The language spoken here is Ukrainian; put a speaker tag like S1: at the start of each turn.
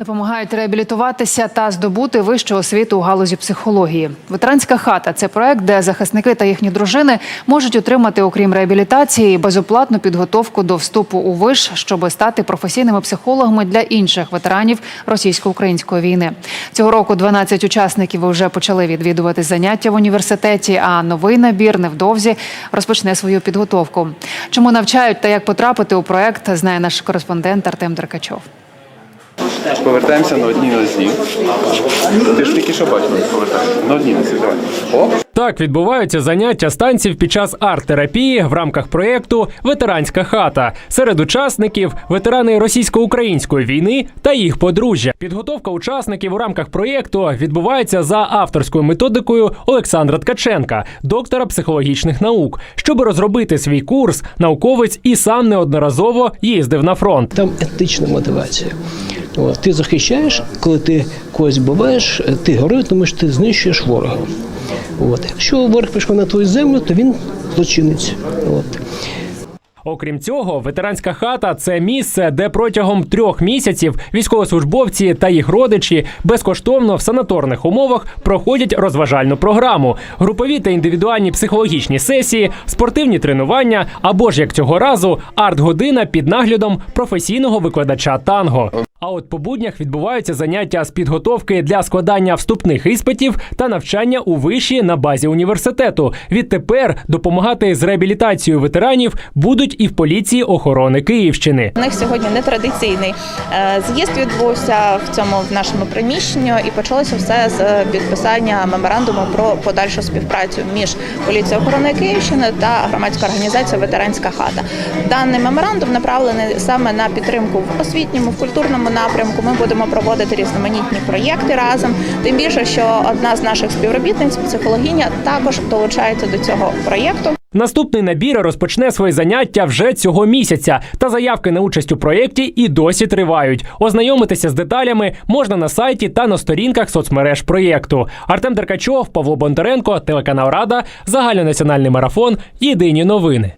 S1: Допомагають реабілітуватися та здобути вищу освіту у галузі психології. Ветеранська хата це проект, де захисники та їхні дружини можуть отримати, окрім реабілітації, безоплатну підготовку до вступу у виш, щоб стати професійними психологами для інших ветеранів російсько-української війни. Цього року 12 учасників вже почали відвідувати заняття в університеті. А новий набір невдовзі розпочне свою підготовку. Чому навчають та як потрапити у проект, знає наш кореспондент Артем Деркачов.
S2: Повертаємося на одній нозі. Ти ж тільки що бачив, повертаємося. На одній нозі, давай. Оп.
S3: Так відбуваються заняття станців під час арт-терапії в рамках проєкту Ветеранська хата. Серед учасників ветерани російсько-української війни та їх подружжя. Підготовка учасників у рамках проєкту відбувається за авторською методикою Олександра Ткаченка, доктора психологічних наук. Щоб розробити свій курс, науковець і сам неодноразово їздив на фронт.
S4: Там етична мотивація. Ти захищаєш, коли ти когось буваєш, ти герой, тому що ти знищуєш ворога. От. Якщо ворог прийшов на твою землю, то він злочинець. От.
S3: Окрім цього, ветеранська хата це місце, де протягом трьох місяців військовослужбовці та їх родичі безкоштовно в санаторних умовах проходять розважальну програму, групові та індивідуальні психологічні сесії, спортивні тренування або ж як цього разу арт-година під наглядом професійного викладача танго. А от по буднях відбуваються заняття з підготовки для складання вступних іспитів та навчання у виші на базі університету. Відтепер допомагати з реабілітацією ветеранів будуть і в поліції охорони Київщини.
S5: У них сьогодні нетрадиційний е, з'їзд відбувся в цьому в нашому приміщенні, і почалося все з підписання меморандуму про подальшу співпрацю між поліцією охорони Київщини та громадською організацією Ветеранська хата. Даний меморандум направлений саме на підтримку в освітньому, культурному напрямку. Ми будемо проводити різноманітні проєкти разом. Тим більше, що одна з наших співробітниць, психологиня, також долучається до цього проєкту.
S3: Наступний набір розпочне свої заняття вже цього місяця. Та заявки на участь у проєкті і досі тривають. Ознайомитися з деталями можна на сайті та на сторінках соцмереж проєкту. Артем Деркачов, Павло Бондаренко, телеканал Рада, загальнонаціональний марафон. Єдині новини.